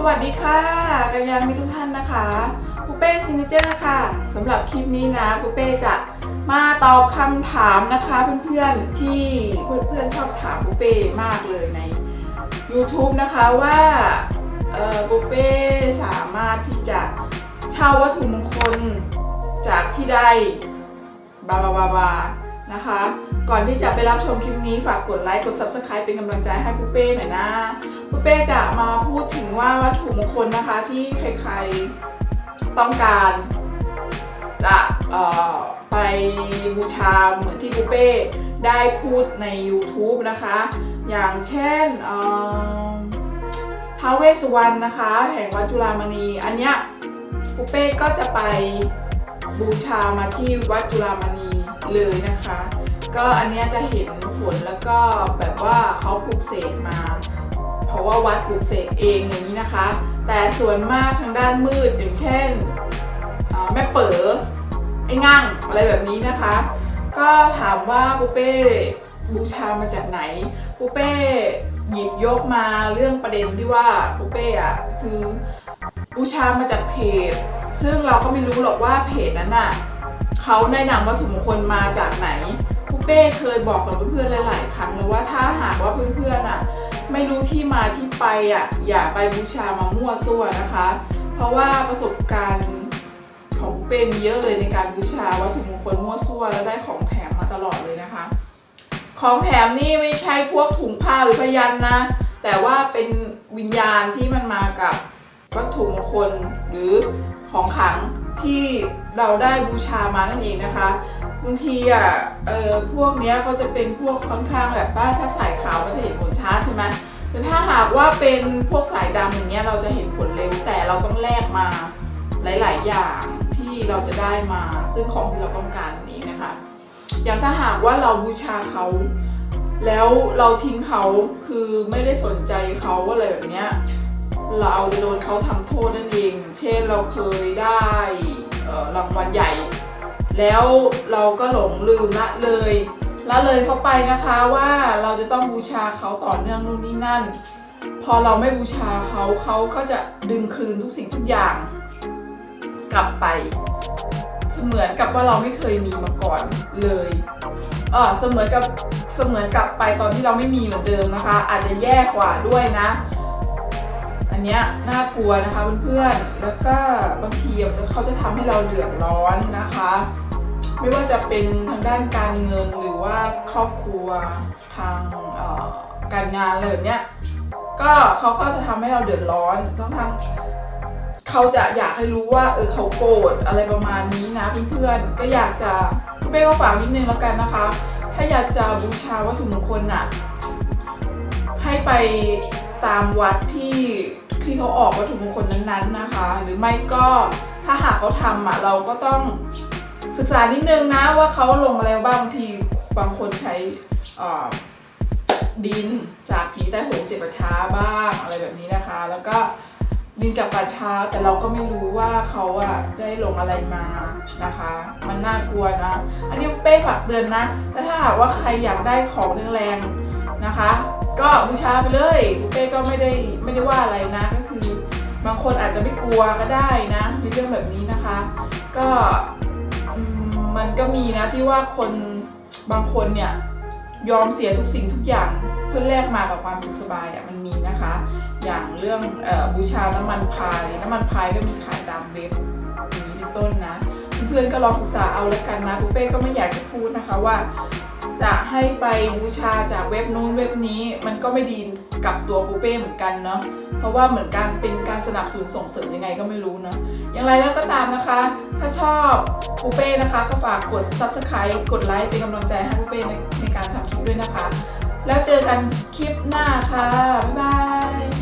สวัสดีค่ะกันยังมีทุกท่านนะคะปูเป้ซินเจอร์ค่ะสำหรับคลิปนี้นะปูเป้จะมาตอบคำถามนะคะเพื่อนๆที่เพื่อนๆชอบถามปูเป้มากเลยใน YouTube นะคะว่าปูเป้สามารถที่จะเช่าวัตถุมงคลจากที่ใดบาบาบาบา นะคะ ก่อนที่จะไปรับชมคลิปนี้ฝากกดไลค์กด Subscribe เป็นกำลังใจให้ปูเป้หน่อยนะปุ้เป้จะมาพูดถึงว่าวัตถุมงคลนะคะที่ใครๆต้องการจะไปบูชาเหมือนที่ปุ้เป้ได้พูดใน YouTube นะคะ อย่างเช่นเท้าวเวสสุวรรณนะคะ แห่งวัดจุฬามณี อันเนี้ยปุ้เป้ก็จะไปบูชามาที่วัดจุฬามณี เลยนะคะ ก็อันเนี้ยจะเห็นผลแล้วก็แบบว่าเขาปลูกเสกมา เพราะว่าวัดปลูกเสกเองอย่างนี้นะคะ แต่ส่วนมากทางด้านมืดอย่างเช่นแม่เป๋อไอ้งั่งอะไรแบบนี้นะคะ ก็ถามว่าปูเป้บูชามาจากไหนปูเป้หยิบยกมาเรื่องประเด็นที่ว่าปูเป้อะคือบูชามาจากเพจ ซึ่งเราก็ไม่รู้หรอกว่าเพจนั้นน่ะ เขาแนะนำวัตถุมงคลมาจากไหนปูเป้เคยบอกกับเพื่อนๆหลาย ๆ ครั้งเลยว่าถ้าหากว่าเพื่อนๆอะไม่รู้ที่มาที่ไปอะอย่าไปบูชามามั่วซั่วนะคะ เพราะว่าประสบการณ์ของเป้มีเยอะเลยในการบูชาวัตถุมงคลมั่วซั่วแล้วได้ของแถมมาตลอดเลยนะคะ ของแถมนี่ไม่ใช่พวกถุงผ้าหรือพยันนะ แต่ว่าเป็นวิญญาณที่มันมากับวัตถุมงคลหรือของขัง ที่เราได้บูชามานั่นเองนะคะบางทีอะเออพวกเนี้ยเขาจะเป็นพวกค่อนข้างแบบว่าถ้าสายขาวก็จะเห็นผลช้าใช่ไหมแต่ถ้าหากว่าเป็นพวกสายดำอย่างเงี้ยเราจะเห็นผลเร็วแต่เราต้องแลกมาหลาย ๆ อย่างที่เราจะได้มาซึ่งของที่เราต้องการนี้นะคะ อย่างถ้าหากว่าเราบูชาเขา แล้วเราทิ้งเขาคือไม่ได้สนใจเขาอะไรแบบเนี้ย เราจะโดนเขาทำโทษนั่นเอง เช่นเราเคยได้รางวัลใหญ่ แล้วเราก็หลงลืมละเลยละเลยเขาไปนะคะว่าเราจะต้องบูชาเขาต่อเนื่องนู่นนี่นั่น พอเราไม่บูชาเขาเขาก็จะดึงคืนทุกสิ่งทุกอย่าง กลับไป เสมือนกับว่าเราไม่เคยมีมาก่อนเลยเออเสมือนกับเสมือนกลับไปตอนที่เราไม่มีเหมือนเดิมนะคะ อาจจะแย่กว่าด้วยนะ อันเนี้ยน่ากลัวนะคะเพื่อนๆ แล้วก็บางทีมันจะเขาจะทำให้เราเดือดร้อนนะคะ ไม่ว่าจะเป็นทางด้านการเงินหรือว่าครอบครัวทางการงานอะไรแบบเนี้ยก็เขาก็จะทำให้เราเดือดร้อนทั้งทางเขาจะอยากให้รู้ว่าเออเขาโกรธอะไรประมาณนี้นะเพื่อนๆ ก็อยากจะพี่เป้ก็ฝากนิดนึงแล้วกันนะคะ ถ้าอยากจะบูชาวัตถุมงคลน่ะให้ไปตามวัดที่ ที่เขาออกวัตถุมงคลนั้นๆนะคะ หรือไม่ก็ถ้าหากเขาทำอะเราก็ต้องศึกษานิดนึงนะว่าเขาลงอะไรบ้างบางทีบางคนใช้ดินจากผีใต้โหงเจ็บประช้าบ้างอะไรแบบนี้นะคะ แล้วก็ดินจากป่าช้าแต่เราก็ไม่รู้ว่าเขาอะได้ลงอะไรมานะคะ มันน่ากลัวนะ อันนี้เป้ฝากเตือนนะแต่ถ้าหากว่าใครอยากได้ของแรงๆ นะคะ ก็บูชาไปเลยเป้ก็ไม่ได้ไม่ได้ว่าอะไรนะ ก็คือบางคนอาจจะไม่กลัวก็ได้นะในเรื่องแบบนี้นะคะ ก็มันก็มีนะที่ว่าคนบางคนเนี่ยยอมเสียทุกสิ่งทุกอย่างเพื่อแลกมากับความสุขสบายอะมันมีนะคะ อย่างเรื่องออบูชาน้ำมันพาย น้ำมันพายก็มีขายตามเว็บนี้เป็นต้นนะ เพื่อนๆก็ลองศึกษาเอาแล้วกันนะบุฟเฟ่ก็ไม่อยากจะพูดนะคะว่า จะให้ไปบูชาจากเว็บนู้นเว็บนี้มันก็ไม่ดีกับตัวปูเป้เหมือนกันเนาะเพราะว่าเหมือนการเป็นการสนับสนุนส่งเสริมยังไงก็ไม่รู้เนาะอย่างไรแล้วก็ตามนะคะ ถ้าชอบปูเป้นะคะ ก็ฝากกด subscribe กดไลค์เป็นกำลังใจให้ปูเป้ในในการทำคลิปด้วยนะคะ แล้วเจอกันคลิปหน้าค่ะบ๊ายบาย